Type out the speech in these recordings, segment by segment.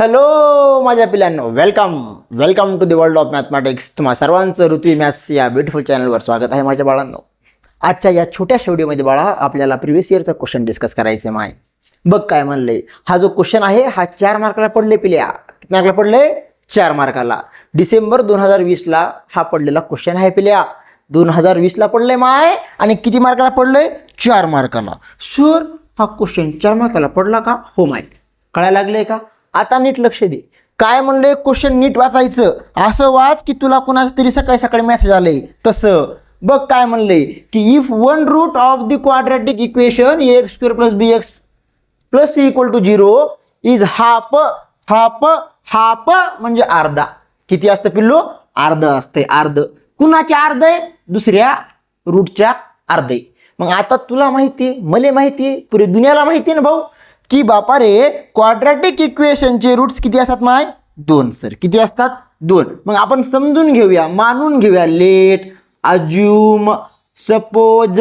Hello माझ्या पिल्यांनो. Welcome welcome to the world of mathematics तुम्हा सर्वांचं ऋतवी मॅथ्स या ब्युटिफुल चॅनलवर स्वागत आहे माझ्या बाळांनो. आजच्या या छोट्याशा व्हिडिओमध्ये बाळा आपल्याला प्रिव्हियस इयरचा क्वेश्चन डिस्कस करायचे माय. बघ काय म्हणलंय हा जो क्वेश्चन आहे हा चार मार्काला पडले पिल्या. किती मार्काला पडले? चार मार्काला. डिसेंबर दोन हजार वीसला हा पडलेला क्वेश्चन आहे पिल्या. दोन हजार वीसला पडले माय. आणि किती मार्काला पडलंय चार मार्काला. सर हा क्वेश्चन चार मार्काला पडला का? हो माय. कळायला लागले का? आता नीट लक्ष दे. काय म्हणलंय क्वेश्चन नीट वाचायचं. असं वाच की तुला कुणाचं तरी सकाळी सकाळी मेसेज आलंय तसं. बघ काय म्हणलंय की if one root of the quadratic equation A X square plus B X plus C equal to zero is half half half म्हणजे अर्धा. किती असतं पिल्लो? अर्ध असतंय. अर्ध. कुणाचे अर्ध आहे? दुसऱ्या रूटच्या अर्धे. मग आता तुला माहिती आहे मला माहिती आहे पुरे दुनियाला माहिती आहे ना भाऊ? की बापा रे क्वाड्रॅटिक इक्वेशनचे रूट्स किती असतात माय? दोन सर किती असतात? दोन. मग आपण समजून घेऊया मानून घेऊया. लेट अज्युम सपोज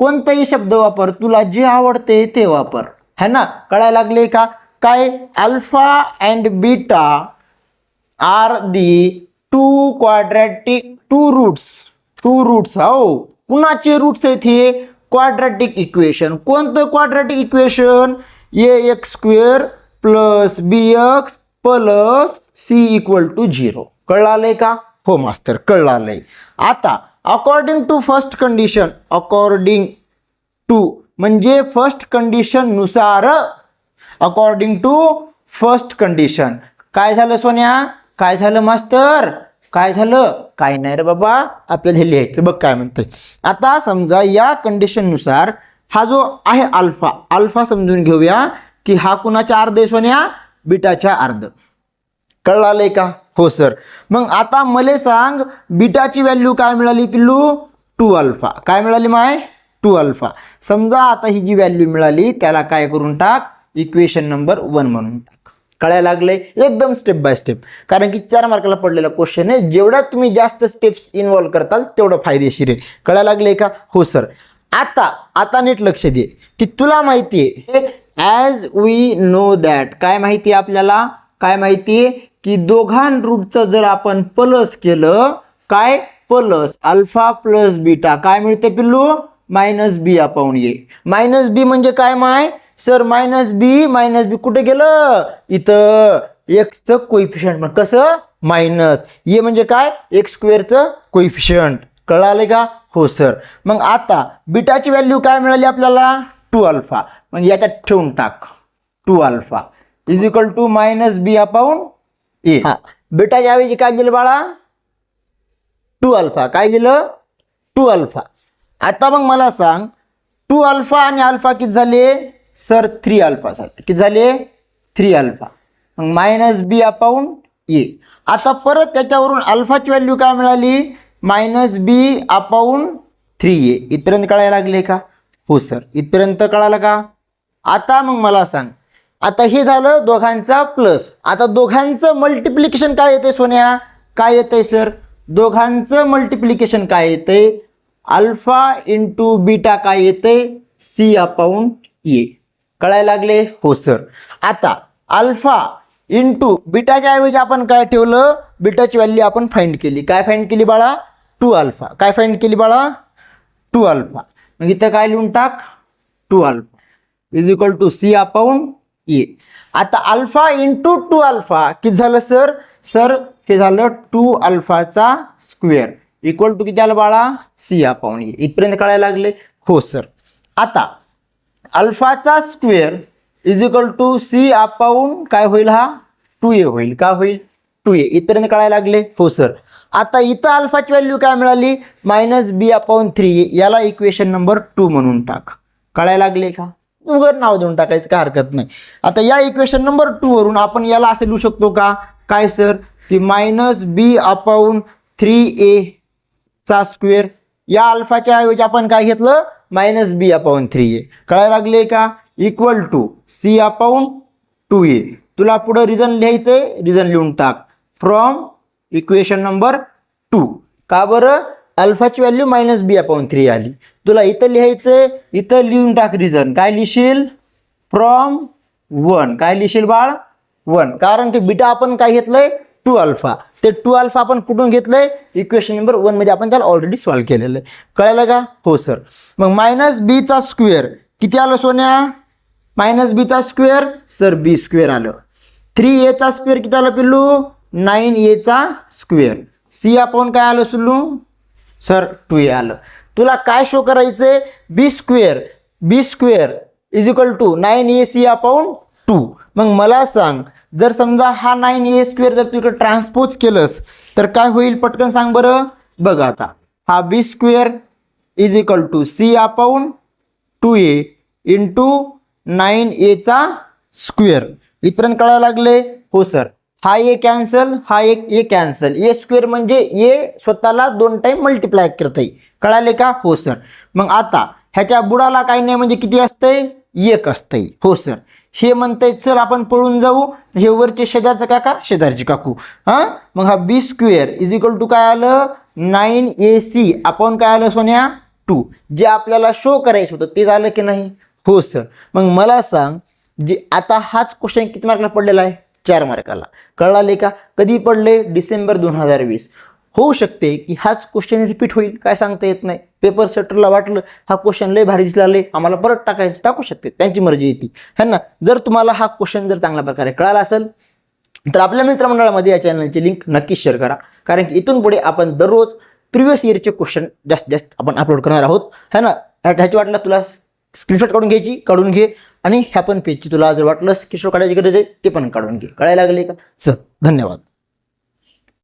कोणताही शब्द वापर तुला जे आवडते ते वापर. है ना? कळायला लागले का? काय? Alpha and beta are the two quadratic two roots two roots हो. कुणाचे रूट्स आहेत हे क्वाड्रॅटिक इक्वेशन कोणतं quadratic equation A X square plus B X plus C equal to zero. कळालंय का? हो मास्तर कळलालंय आता according to first condition according to म्हणजे फर्स्ट कंडिशननुसार अकॉर्डिंग टू फर्स्ट कंडिशन काय झालं सोन्या? काय झालं मास्तर? काय झालं? काय नाही रे बाबा आपल्याला हे लिहायचं. बघ काय म्हणतंय. आता समजा या कंडिशननुसार हा जो आहे अल्फा अल्फा समजून घेऊया की हा कुणाच्या अर्ध आहे सोन्या? बिटाच्या अर्ध. कळलाय का? हो सर. मग आता मले सांग बिटाची व्हॅल्यू काय मिळाली पिल्लू? टू अल्फा काय मिळाली माय? टू अल्फा समजा आता ही जी व्हॅल्यू मिळाली त्याला काय करून टाक? इक्वेशन नंबर वन म्हणून टाक. कळायला लागलंय? एकदम स्टेप बाय स्टेप कारण की चार मार्काला पडलेला क्वेश्चन आहे. जेवढ्या तुम्ही जास्त स्टेप्स इन्व्हॉल्व करताल तेवढं फायदेशीर आहे. कळायला लागलंय का? हो सर. आता आता नीट लक्ष दे. की तुला माहिती आहे ॲज वी नो दॅट काय माहिती आहे आपल्याला? काय माहिती आहे? की दोघां रूटचं जर आपण प्लस केलं काय? प्लस अल्फा प्लस बीटा काय मिळते पिल्लू? मायनस बी आपण ये मायनस बी म्हणजे काय माय? Sir minus B minus B कुठे गेलं? इथं एक्सचं कोइफिशियंट पण कसं? मायनस ये म्हणजे काय? एक्स स्क्वेअरचं कोइफिशियंट कळाले का? हो सर मग आता बीटाची व्हॅल्यू काय मिळाली आपल्याला? टू अल्फा मग याच्यात ठेवून टाक. Two alpha is equal to minus B upon A हा. बीटाच्या ऐवजी काय लिहिलं बाळा? टू अल्फा काय लिहिलं टू अल्फा आता मग मला सांग टू अल्फा आणि अल्फा किती झाले? सर थ्री अल्फा झाले. किती झाले? थ्री अल्फा मग मायनस बी अपाऊन ए आता परत त्याच्यावरून अल्फाची व्हॅल्यू काय मिळाली? Minus B upon three A इथपर्यंत कळायला लागले का? हो सर इथपर्यंत कळालं का? आता मग मला सांग. आता हे झालं दोघांचा प्लस आता दोघांचं मल्टिप्लिकेशन काय येते सोन्या? काय येतंय सर दोघांचं मल्टिप्लिकेशन काय येतंय? अल्फा इंटू बीटा काय येतंय? सी अपाऊन ए कळायला लागले? हो सर आता अल्फा इंटू बीटाच्या ऐवजी आपण काय ठेवलं? बीटाची व्हॅल्यू आपण फाइंड केली. काय फाइंड केली बाळा? Two alpha. काय फाईंड केली बाळा? Two alpha. मग इथं काय लिहून टाक? Two alpha. Is equal to C upon A आता अल्फा इंटू टू अल्फा किती झालं सर? सर हे झालं टू अल्फाचा स्क्वेअर इक्वल टू किती आलं बाळा? सी अपाऊन ए इथपर्यंत कळायला लागले? हो सर. आता अल्फाचा square is equal to C upon काय होईल हा? टू ए होईल. का होईल? टू ए इथपर्यंत कळायला लागले? हो सर. आता इथं अल्फाची व्हॅल्यू काय मिळाली? Minus B upon three. A याला इक्वेशन नंबर टू म्हणून टाक. कळायला लागले का? उगर नाव देऊन टाकायचं काय हरकत नाही. आता या इक्वेशन नंबर टू वरून आपण याला असं लिहू शकतो का? काय सर की minus B upon three A चा स्क्वेअर या अल्फाच्या ऐवजी आपण काय घेतलं? Minus B upon three A. कळायला लागले का? Equal to C upon two A तुला पुढं रिझन आहे रिझन लिहून टाक. फ्रॉम इक्वेशन नंबर टू का बरं? अल्फाची value minus B upon three आली. तुला इथं लिहायचंय इथं लिहून टाक रिझन काय लिहिशील फ्रॉम वन काय लिहिशील बाळ? वन कारण की बीटा आपण काय घेतलंय? टू अल्फा ते टू अल्फा आपण कुठून घेतलंय? इक्वेशन नंबर वनमध्ये आपण त्याला ऑलरेडी सॉल्व्ह केलेलं आहे. कळालं का? हो सर मग मायनस बीचा स्क्वेअर किती आलं सोन्या? मायनस बीचा स्क्वेअर सर बी स्क्वेअर आलं. थ्री एचा स्क्वेअर किती आलं पिल्लू? नाईन एचा स्क्वेअर. सी आपण काय आलं सुल्लू? सर टू ए आलं. तुला काय शो करायचंय? B square. B square is equal to nine A C upon two. मग मला सांग जर समजा हा नाईन ए स्क्वेअर जर तू इकडे ट्रान्सपोज केलंस तर काय होईल? पटकन सांग बरं. बघ आता. हा B square is equal to C upon two A into nine एचा स्क्वेअर. इथपर्यंत कळायला लागले? हो सर. हा ए कॅन्सल हा एक ए कॅन्सल ए स्क्वेअर म्हणजे ए स्वतःला दोन टाईम मल्टिप्लाय आहे कळाले का? हो सर मग आता ह्याच्या बुडाला काही नाही म्हणजे किती असतंय? एक असतंय. हो सर हे म्हणतंय चल आपण पळून जाऊ. हे वरचे शेजारचं काका? शेजारची काकू. हां? मग हा B square is equal to काय आलं? नाईन ए सी आपण काय आलं सोन्या? टू जे आपल्याला शो करायचं होतं ते झालं की नाही? हो सर मग मला सांग जे आता हाच क्वेश्चन किती मार्कला पडलेला आहे? चार मार्काला कळाले का? कधी पडले? डिसेंबर दोन हजार वीस. होऊ शकते की हाच क्वेश्चन रिपीट होईल काय सांगता येत नाही. पेपर सेटरला वाटलं हा क्वेश्चन लय भारी दिसला लय. आम्हाला परत टाकायचं टाकू शकते. त्यांची मर्जी येते. है ना? जर तुम्हाला हा क्वेश्चन जर चांगल्या प्रकारे कळाला असेल तर आपल्या मित्रमंडळामध्ये या चॅनलची लिंक नक्की शेअर करा. कारण की इथून पुढे आपण दररोज प्रिव्हियस इयरचे क्वेश्चन जास्त जास्त आपण अपलोड करणार आहोत. है ना? ह्याची वाटलं तुला स्क्रीनशॉट काढून घ्यायची काढून घे आणि ह्या पण पेजची तुला जर वाटलं स्क्रीनशॉट काढायची गरज आहे ते पण काढून घे. कळायला लागले का? चल धन्यवाद.